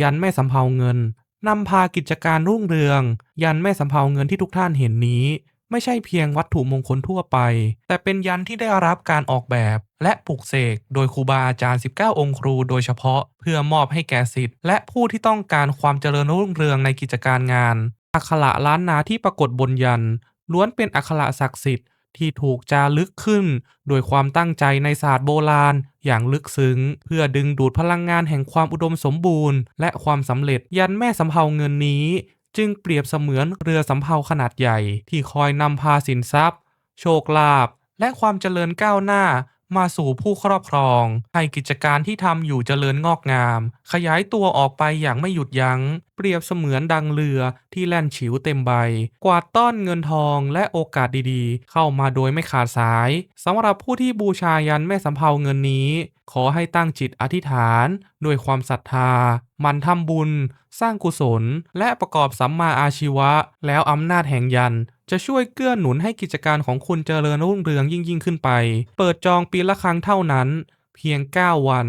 ยันแม่สำเภาเงินนำพากิจการรุ่งเรือง ยันแม่สำเภาเงินที่ทุกท่านเห็นนี้ ไม่ใช่เพียงวัตถุมงคลทั่วไป แต่เป็นยันที่ได้รับการออกแบบ และปลุกเสกโดยครูบาอาจารย์ 19 องค์ครูโดยเฉพาะ เพื่อมอบให้แก่สิทธิ์และผู้ที่ต้องการความเจริญรุ่งเรืองในกิจการงาน อักขระล้านนาที่ปรากฏบนยันล้วนเป็นอักขระศักดิ์สิทธิ์ ที่ถูกจารึกขึ้น โดยความตั้งใจในศาสตร์โบราณ อย่างลึกซึ้ง เพื่อดึงดูดพลังงานแห่งความอุดมสมบูรณ์ และความสำเร็จยันแม่สำเภาเงินนี้ จึงเปรียบเสมือนเรือสำเภาขนาดใหญ่ ที่คอยนำพาสินทรัพย์ โชคลาภและความเจริญก้าวหน้า มาสู่ผู้ครอบครอง ให้กิจการที่ทำอยู่เจริญงอกงาม ขยายตัวออกไปอย่างไม่หยุดยัง้ง เปรียบเสมือนดังเรือที่แล่นฉิวเต็มใบ กวาดต้อนเงินทองและโอกาสดีๆ เข้ามาโดยไม่ขาดสายสำหรับผู้ที่บูชายันแม่สำเภาเงินนี้ ขอให้ตั้งจิตอธิษฐานด้วยความศรัทธา มันทำบุญ สร้างกุศล และประกอบสัมมาอาชีวะ แล้วอำนาจแห่งยัน จะช่วยเกื้อหนุนให้กิจการของคุณเจริญรุ่งเรืองยิ่งยิ่งขึ้นไป เปิดจองปีละครั้งเท่านั้น เพียง 9 วัน